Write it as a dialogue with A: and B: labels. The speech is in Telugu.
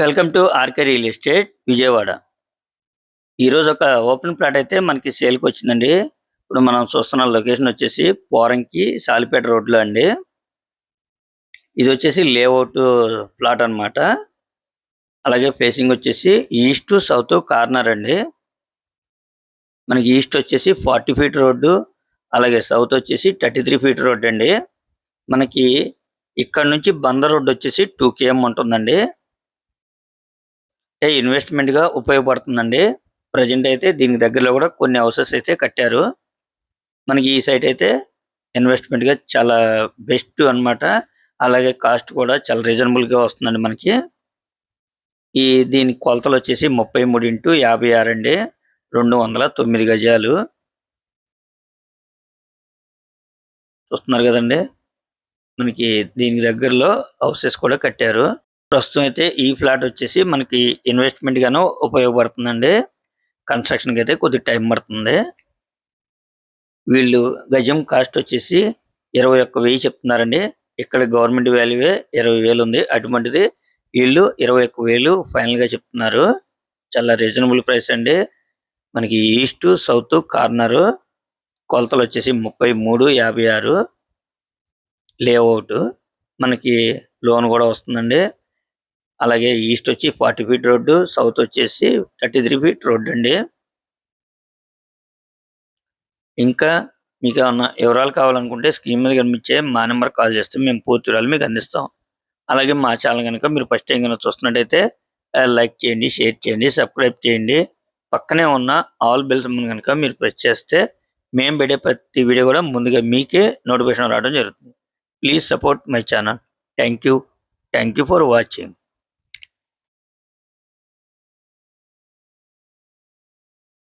A: Welcome to RK real estate Vijayawada. ఈరోజు ఒక ఓపెన్ ప్లాట్ అయితే మనకి సేల్కి వచ్చిందండి. ఇప్పుడు మనం చూస్తున్న లొకేషన్ వచ్చేసి పోరంకి సాలిపేట రోడ్లో అండి. ఇది వచ్చేసి లేఅవుట్ ప్లాట్ అన్నమాట. అలాగే ఫేసింగ్ వచ్చేసి ఈస్ట్ సౌత్ కార్నర్ అండి. మనకి ఈస్ట్ వచ్చేసి ఫార్టీ ఫీట్ రోడ్డు అలాగే సౌత్ వచ్చేసి థర్టీ త్రీ ఫీట్ రోడ్ అండి. మనకి ఇక్కడ నుంచి బందర్ రోడ్ వచ్చేసి టూ కేఎం ఉంటుందండి. అంటే ఇన్వెస్ట్మెంట్గా ఉపయోగపడుతుందండి? ప్రజెంట్ అయితే దీనికి దగ్గరలో కూడా కొన్ని హౌసెస్ అయితే కట్టారు. మనకి ఈ సైట్ అయితే ఇన్వెస్ట్మెంట్గా చాలా బెస్ట్ అన్నమాట. అలాగే కాస్ట్ కూడా చాలా రీజనబుల్గా వస్తుందండి మనకి. ఈ దీని కొలతలు వచ్చేసి ముప్పై మూడు ఇంటూ యాభై ఆరు అండి. రెండు వందల తొమ్మిది గజాలు. చూస్తున్నారు కదండి? మనకి దీనికి దగ్గరలో హౌసెస్ కూడా కట్టారు. ప్రస్తుతం అయితే ఈ ఫ్లాట్ వచ్చేసి మనకి ఇన్వెస్ట్మెంట్ గాను ఉపయోగపడుతుందండి. కన్స్ట్రక్షన్కి అయితే కొద్ది టైం పడుతుంది. వీళ్ళు గజం కాస్ట్ వచ్చేసి ఇరవై ఒక్క వెయ్యి చెప్తున్నారండి. ఇక్కడ గవర్నమెంట్ వాల్యూవే ఇరవై వేలు ఉంది. అటువంటిది వీళ్ళు ఇరవై ఒక్క వేలు ఫైనల్గా చెప్తున్నారు. చాలా రీజనబుల్ ప్రైస్ అండి. మనకి ఈస్ట్ సౌత్ కార్నర్ కొలతలు వచ్చేసి ముప్పై మూడు యాభై ఆరు. లేఅవుట్ మనకి లోన్ కూడా వస్తుందండి. అలాగే ఈస్ట్ వచ్చి ఫార్టీ ఫీట్ రోడ్డు సౌత్ వచ్చేసి థర్టీ త్రీ ఫీట్ రోడ్ అండి. ఇంకా మీకు ఏమన్నా వివరాలు కావాలనుకుంటే స్క్రీన్ మీద కనిపించే మా నెంబర్ కాల్ చేస్తే మేము పూర్తి వివరాలు మీకు అందిస్తాం. అలాగే మా ఛానల్ కనుక మీరు ఫస్ట్ టైం కనుక చూస్తున్నట్టయితే లైక్ చేయండి షేర్ చేయండి సబ్స్క్రైబ్ చేయండి. పక్కనే ఉన్న ఆల్ బెల్స్ కనుక మీరు ప్రెస్ చేస్తే మేము పెట్టే ప్రతి వీడియో కూడా ముందుగా మీకే నోటిఫికేషన్ రావడం జరుగుతుంది. Please support my channel. Thank you. Thank you for watching.